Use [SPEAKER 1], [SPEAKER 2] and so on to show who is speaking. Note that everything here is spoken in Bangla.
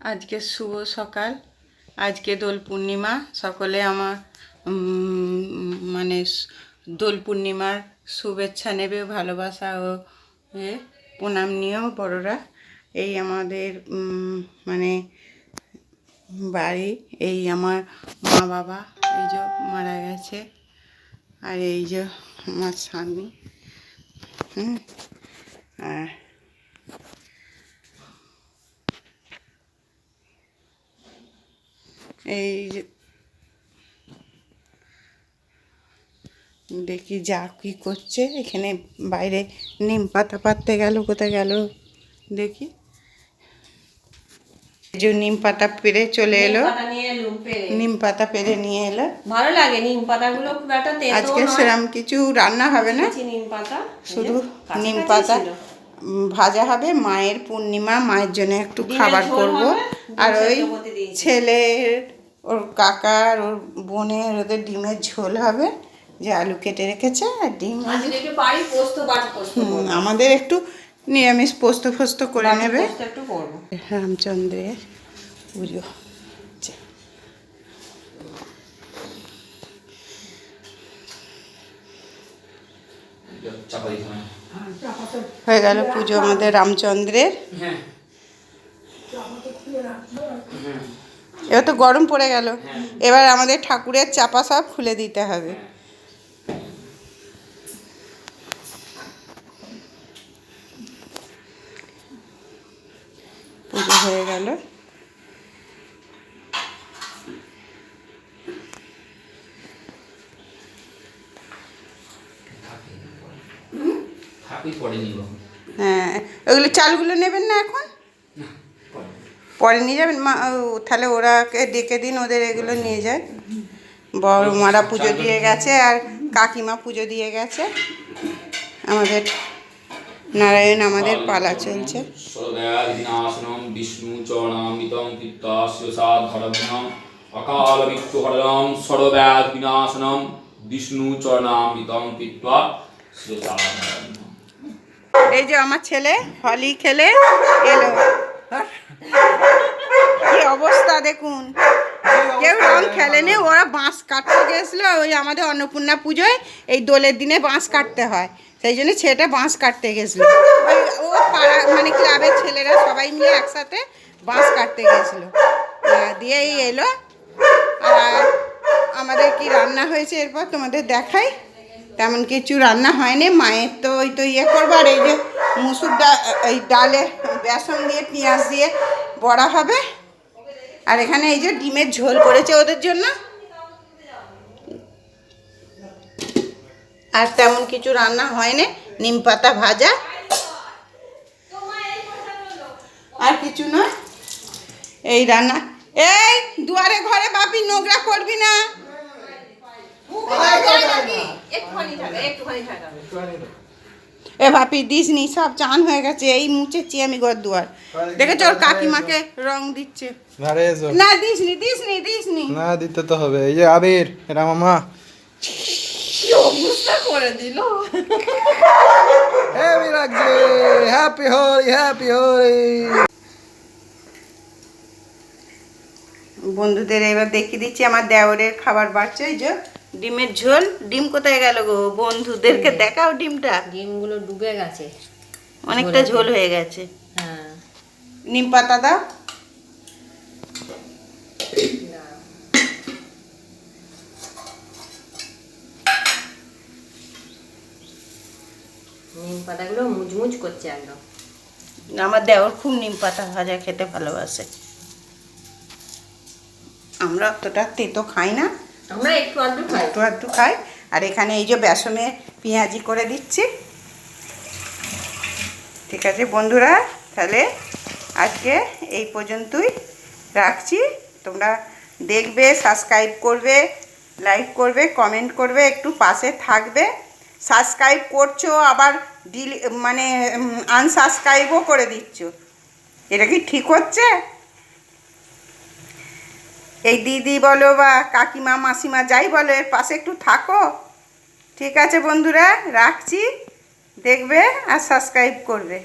[SPEAKER 1] আজকে শুভ সকাল। আজকে দোল পূর্ণিমা। সকলে আমার মানে দোল পূর্ণিমার শুভেচ্ছা নেবে, ভালোবাসা ও প্রণাম নিয়েও বড়রা। এই আমাদের মানে বাড়ি, এই আমার মা বাবা এই যে মারা গেছে, আর এই যে আমার স্বামী, হুম, আর এই দেখি যা কি করছে। এখানে বাইরে নিম পাতা পাততে গেল কোথায় গেল দেখি। যে নিম পাতা পেরে চলে এলো। নিম পাতা পেরে নিয়ে এলো।
[SPEAKER 2] ভালো লাগে নিম পাতাগুলো খুব একটা তেতো
[SPEAKER 1] আজকে। সেরকম কিছু রান্না হবে না।
[SPEAKER 2] নিম পাতা
[SPEAKER 1] শুধু নিম পাতা ভাজা হবে। মায়ের পূর্ণিমা মায়ের জন্য একটু খাবার করব। আর ওই। ছেলের ওর কাকার ওর বোনের ওদের ডিমের ঝোল হবে। যে আলু কেটে রেখেছে আর ডিম
[SPEAKER 2] করব।
[SPEAKER 1] আমাদের একটু নিরামিষ পোস্ত ফোস্ত করে নেবে।
[SPEAKER 2] পোস্ত একটু করব।
[SPEAKER 1] রামচন্দ্রের পুজো। হয়ে গেল পুজো আমাদের রামচন্দ্রের।
[SPEAKER 3] হ্যাঁ।
[SPEAKER 1] এবার তো গরম পড়ে গেল। এবার আমাদের ঠাকুরের চাপা সব খুলে দিতে হবে। পুজো হয়ে গেল। হ্যাঁ ওগুলো চালগুলো নেবেন না এখন?
[SPEAKER 3] পরে
[SPEAKER 1] নিয়ে যাবেন? মা তাহলে ওরাকে ডেকে দিন ওদের এগুলো নিয়ে যায়। বড় মারা পুজো দিয়ে গেছে আর কাকিমা পুজো দিয়ে গেছে। আমাদের নারায়ণ আমাদের পালা চলছে।
[SPEAKER 3] বিষ্ণু কীর্তাস্য অকাল মৃত্যু হরণম সর্বব্যাধ বিনাশনম বিষ্ণু চরণামিতং কীর্তা সাধরম্যম
[SPEAKER 1] এই যে আমার ছেলে হলি খেলে এলো। কি অবস্থা দেখুন? কেউ রং খেলেনি ওরা বাঁশ কাটতে গেছিল ওই আমাদের অন্নপূর্ণা পুজোয় এই দোলের দিনে বাঁশ কাটতে হয়। সেই জন্য ছেলেটা বাঁশ কাটতে গেছিল ওই ও পাড়া মানে ক্লাবের ছেলেরা সবাই মিলে একসাথে বাঁশ কাটতে গেছিল দিয়েই এলো। আর আমাদের কি রান্না হয়েছে এরপর তোমাদের দেখাই। তেমন কিছু রান্না হয়নি, মায়ের তো ওই তো ইয়ে করব, আর এই যে মুসুর ডাল, এই ডালে বেসন দিয়ে পেঁয়াজ দিয়ে বড়া হবে। আর এখানে এই যে ডিমের ঝোল করেছে ওদের জন্য। আর তেমন কিছু রান্না হয়নি নিম পাতা ভাজা। আর কিছু নয়। এই রান্না। এই দুয়ারে ঘরে বাপি নোংরা করবি না।
[SPEAKER 2] একটুখানি থাকা একটুখানি থাকা।
[SPEAKER 1] এ বাপি দিস নি সব চান হয়ে গেছে এই মুছেছি আমি ঘর দুয়ার দেখেছ ওর কাকিমাকে রং দিচ্ছে। না দিস নি দিস নি দিস নি
[SPEAKER 4] দিতে তো হবে। এই যে আবির এরা মামা।
[SPEAKER 2] অবস্থা করে দিল?
[SPEAKER 4] হ্যাপি লাগছে। হ্যাপি হোলি হ্যাপি হোলি
[SPEAKER 1] বন্ধুদের এবার দেখিয়ে দিচ্ছি আমার দেওরের খাবার বাড়ছে এই যে। ডিমের ঝোল। ডিম কোথায় গেল গো? বন্ধুদেরকে দেখাও ডিমটা।
[SPEAKER 2] ডিমগুলো ডুবে গেছে।
[SPEAKER 1] অনেকটা ঝোল হয়ে গেছে।
[SPEAKER 2] হ্যাঁ।
[SPEAKER 1] নিম পাতা দাও।
[SPEAKER 2] নিম পাতাগুলো মুচমুচ করছে একদম।
[SPEAKER 1] আমার খুব নিম পাতা ভাজা খেতে ভালোবাসে। আমরা অতটা তেতো খাই না।
[SPEAKER 2] আমরা একটু আধটু খাই।
[SPEAKER 1] একটু একটু খাই। আর এখানে এই যে বেসনে পেঁয়াজি করে দিচ্ছি। ঠিক আছে বন্ধুরা, তাহলে আজকে এই পর্যন্তই রাখছি। তোমরা দেখবে সাবস্ক্রাইব করবে লাইক করবে কমেন্ট করবে, একটু পাশে থাকবে। সাবস্ক্রাইব করছ, আবার ডিলি মানে আনসাবস্ক্রাইবও করে দিচ্ছ। এটা কি ঠিক হচ্ছে? এই দিদি বলো বা কাকিমা, মাসিমা যাই বলো, এর পাশে একটু থাকো। ঠিক আছে বন্ধুরা, রাখছি। দেখবে আর সাবস্ক্রাইব করবে।